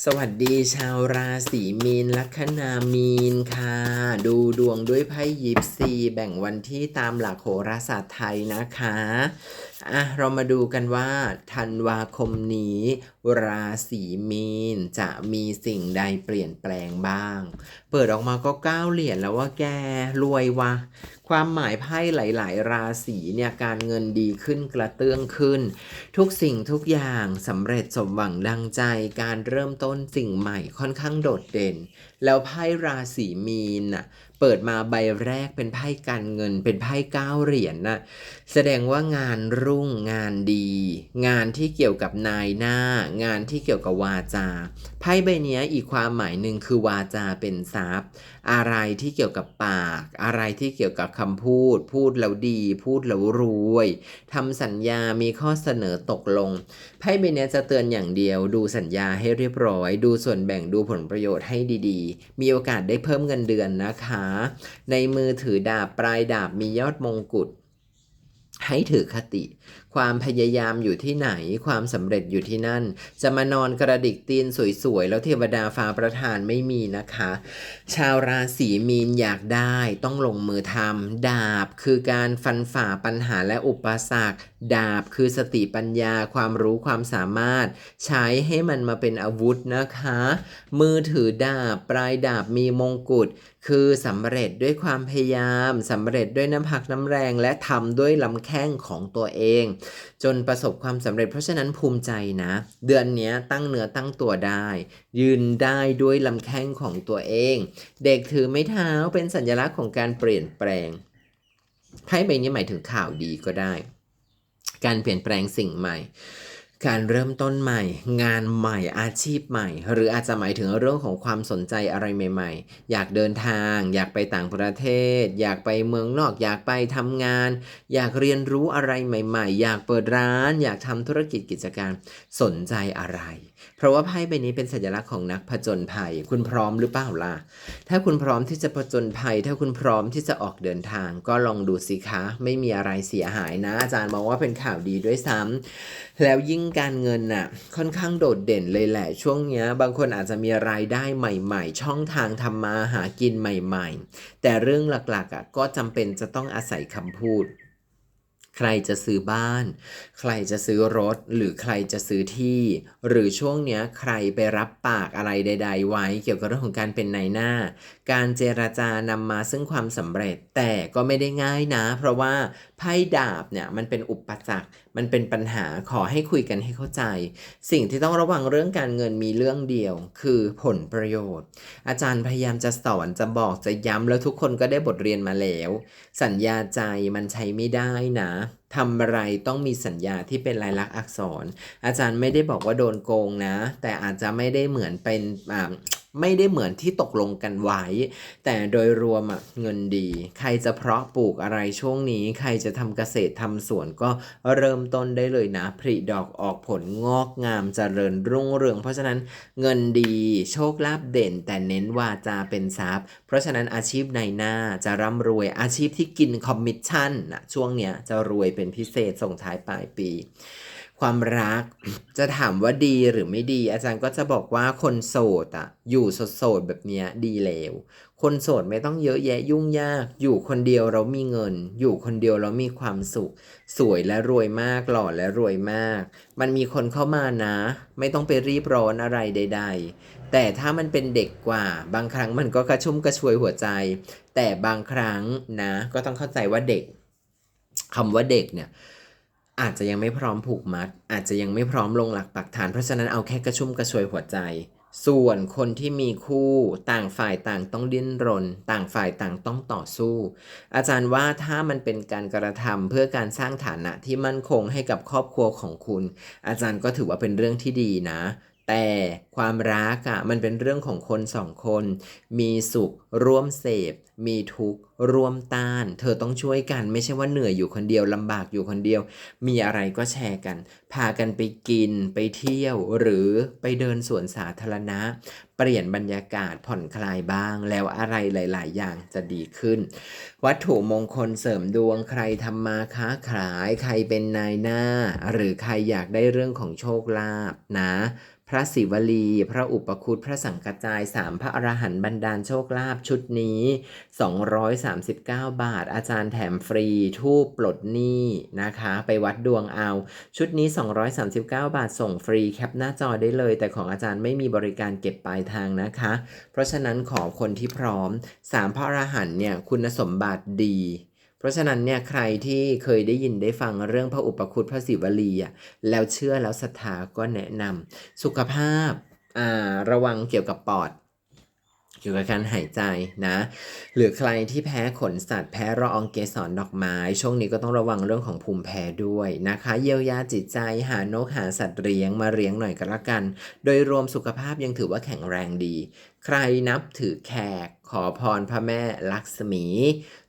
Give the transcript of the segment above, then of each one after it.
สวัสดีชาวราศีมีนลัคนามีนค่ะ ดูดวงด้วยไพ่ยิปซี แบ่งวันที่ตามหลักโหราศาสตร์ไทยนะคะ อะเรามาดูกันว่าธันวาคมนี้ ราศีมีนจะมีสิ่งใดเปลี่ยนแปลงบ้าง เปิดออกมาก็ก้าเหรียญแล้วว่าแกรวยวะความหมายไพ่หลาย ๆ ราศีเนี่ยการเงินดีขึ้นกระเตื้องขึ้น ทุกสิ่งทุกอย่างสำเร็จสมหวังดังใจ การเริ่มต้นสิ่งใหม่ค่อนข้างโดดเด่น แล้วไพ่ราศีมีนน่ะ เปิดมาใบแรกเป็นไพ่การเงิน เป็นไพ่เก้าเหรียญนะแสดงว่างานรุ่งงานดี งานที่เกี่ยวกับนายหน้า งานที่เกี่ยวกับวาจา ไพ่ใบนี้อีกความหมายหนึ่งคือวาจาเป็นทรัพย์ อะไรที่เกี่ยวกับปาก อะไรที่เกี่ยวกับคำพูด พูดแล้วดี พูดแล้วรวยทำสัญญามีข้อเสนอตกลงไพ่ใบนี้จะเตือนอย่างเดียว ดูสัญญาให้เรียบร้อย ดูส่วนแบ่งดูผลประโยชน์ให้ดีๆ มีโอกาสได้เพิ่มเงินเดือนนะคะในมือถือดาบปลายดาบมียอดมงกุฎให้ถือคติ ความพยายามอยู่ที่ไหน ความสำเร็จอยู่ที่นั่น จะมานอนกระดิกตีนสวยๆ แล้วเทวดาฟ้าประทานไม่มีนะคะ ชาวราศีมีนอยากได้ต้องลงมือทำดาบคือการฟันฝ่าปัญหาและอุปสรรค ดาบคือสติปัญญาความรู้ความสามารถ ใช้ให้มันมาเป็นอาวุธนะคะ มือถือดาบ ปลายดาบมีมงกุฎคือสำเร็จด้วยความพยายามสำเร็จด้วยน้ำพักน้ำแรงและทำด้วยลำแข้งของตัวเอง จนประสบความสำเร็จเพราะฉะนั้นภูมิใจนะ เดือนนี้ตั้งเนื้อตั้งตัวได้ ยืนได้ด้วยลำแข้งของตัวเอง เด็กถือไม้เท้าเป็นสัญลักษณ์ของการเปลี่ยนแปลงไพ่ใบนี้หมายถึงข่าวดีก็ได้ การเปลี่ยนแปลงสิ่งใหม่ การเริ่มต้นใหม่ งานใหม่อาชีพใหม่ หรืออาจจะหมายถึงเรื่องของความสนใจอะไรใหม่ ๆ อยากเดินทาง อยากไปต่างประเทศ อยากไปเมืองนอก อยากไปทำงาน อยากเรียนรู้อะไรใหม่ ๆ อยากเปิดร้าน อยากทำธุรกิจกิจการสนใจอะไร เพราะว่าไพ่ใบนี้เป็นสัญลักษณ์ของนักผจญภัย คุณพร้อมหรือเปล่าล่ะ ถ้าคุณพร้อมที่จะผจญภัย ถ้าคุณพร้อมที่จะออกเดินทาง ก็ลองดูสิคะ ไม่มีอะไรเสียหายนะ อาจารย์มองว่าเป็นข่าวดีด้วยซ้ำแล้วยิ่งการเงินน่ะ ค่อนข้างโดดเด่นเลยแหละ ช่วงเนี้ย บางคนอาจจะมีรายได้ใหม่ ๆ ช่องทางทำมาหากินใหม่ ๆ แต่เรื่องหลักๆอะก็จำเป็นจะต้องอาศัยคำพูด ใครจะซื้อบ้าน ใครจะซื้อรถ หรือใครจะซื้อที่ หรือช่วงเนี้ยใครไปรับปากอะไรใด ๆ ไว้เกี่ยวกับเรื่องของการเป็นนายหน้า การเจรจานำมาซึ่งความสำเร็จแต่ก็ไม่ได้ง่ายนะ เพราะว่าไพ่ดาบเนี่ยมันเป็นอุปสรรคมันเป็นปัญหาขอให้คุยกันให้เข้าใจ สิ่งที่ต้องระวังเรื่องการเงินมีเรื่องเดียว คือผลประโยชน์ อาจารย์พยายามจะสอนจะบอกจะย้ำแล้วทุกคนก็ได้บทเรียนมาแล้ว สัญญาใจมันใช้ไม่ได้นะทำอะไรต้องมีสัญญาที่เป็นลายลักษณ์อักษร อาจารย์ไม่ได้บอกว่าโดนโกงนะ แต่อาจจะไม่ได้เหมือนเป็นอ่า ไม่ได้เหมือนที่ตกลงกันไว้ แต่โดยรวมอะเงินดี ใครจะเพาะปลูกอะไรช่วงนี้ ใครจะทำเกษตรทำสวนก็เริ่มต้นได้เลยนะผลิดอกออกผลงอกงามเจริญรุ่งเรือง เพราะฉะนั้นเงินดีโชคลาภเด่น แต่เน้นวาจาเป็นทรัพย์ เพราะฉะนั้นอาชีพในหน้าจะร่ำรวยอาชีพที่กินคอมมิชชั่นนะช่วงเนี้ยจะรวยเป็นพิเศษส่งท้ายปลายปี ความรัก จะถามว่าดีหรือไม่ดี อาจารย์ก็จะบอกว่าคนโสดอะอยู่โสดๆแบบเนี้ยดีแล้วคนโสดไม่ต้องเยอะแยะยุ่งยาก อยู่คนเดียวเรามีเงิน อยู่คนเดียวเรามีความสุข สวยและรวยมาก หล่อและรวยมาก มันมีคนเข้ามานะ ไม่ต้องไปรีบร้อนอะไรใด ๆ แต่ถ้ามันเป็นเด็กกว่า บางครั้งมันก็กระชุ่มกระชวยหัวใจ แต่บางครั้งนะ ก็ต้องเข้าใจว่าเด็กคำว่าเด็กเนี่ย อาจจะยังไม่พร้อมผูกมัด อาจจะยังไม่พร้อมลงหลักปักฐาน เพราะฉะนั้นเอาแค่กระชุ่มกระชวยหัวใจ ส่วนคนที่มีคู่ต่างฝ่ายต่างต้องดิ้นรน ต่างฝ่ายต่างต้องต่อสู้ อาจารย์ว่าถ้ามันเป็นการกระทำเพื่อการสร้างฐานะที่มั่นคงให้กับครอบครัวของคุณ อาจารย์ก็ถือว่าเป็นเรื่องที่ดีนะ แต่ความรักอะ่ะมันเป็นเรื่องของคนสองคน มีสุขร่วมเสพ มีทุกข์ร่วมต้าน เธอต้องช่วยกัน ไม่ใช่ว่าเหนื่อยอยู่คนเดียวลำบากอยู่คนเดียว มีอะไรก็แชร์กัน พากันไปกินไปเที่ยว หรือไปเดินสวนสาธารณะ เปลี่ยนบรรยากาศผ่อนคลายบ้าง แล้วอะไรหลาย ๆ อย่างจะดีขึ้น วัตถุมงคลเสริมดวงใครทำมาค้าขาย ใครเป็นนายหน้า หรือใครอยากได้เรื่องของโชคลาภนะ ระศิวลี พระอุปคุตพระสังกจายสามพระอรหันต์บรรดาลโชคลาภชุดนี้ 239 บาท อาจารย์แถมฟรีทูปปลดหนี้นะคะ ไปวัดดวงเอา ชุดนี้ 239 บาทส่งฟรีแคปหน้าจอได้เลย แต่ของอาจารย์ไม่มีบริการเก็บปลายทางนะคะ เพราะฉะนั้นขอคนที่พร้อม3พระอรหันต์เนี่ยคุณสมบัติดี เพราะฉะนั้นเนี่ยใครที่เคยได้ยินได้ฟังเรื่องพระอุปคุตพระศิวลีอะแล้วเชื่อแล้วศรัทธาก็แนะนำสุขภาพอ่าระวังเกี่ยวกับปอด เกี่ยวกับการหายใจนะ หรือใครที่แพ้ขนสัตว์ แพ้ละอองเกสรดอกไม้ ช่วงนี้ก็ต้องระวังเรื่องของภูมิแพ้ด้วยนะคะ เยียวยาจิตใจหานกหาสัตว์เลี้ยงมาเลี้ยงหน่อยก็แล้วกัน โดยรวมสุขภาพยังถือว่าแข็งแรงดี ใครนับถือแขกขอพรพระแม่ลักษมี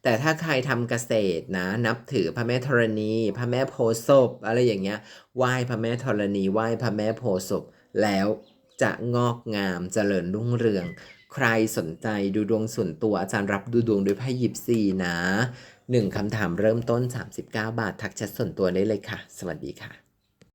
แต่ถ้าใครทำเกษตรนะ นับถือพระแม่ธรณี พระแม่โพศพอะไรอย่างเงี้ยไหว้พระแม่ธรณีไหว้พระแม่โพศพแล้วจะงอกงามเจริญรุ่งเรือง ใครสนใจดูดวงส่วนตัวอาจารย์รับดูดวงด้วยไพ่ยิปซีนะหนึ่งคำถามเริ่มต้น 39 บาท ทักแชทส่วนตัวได้เลยค่ะ สวัสดีค่ะ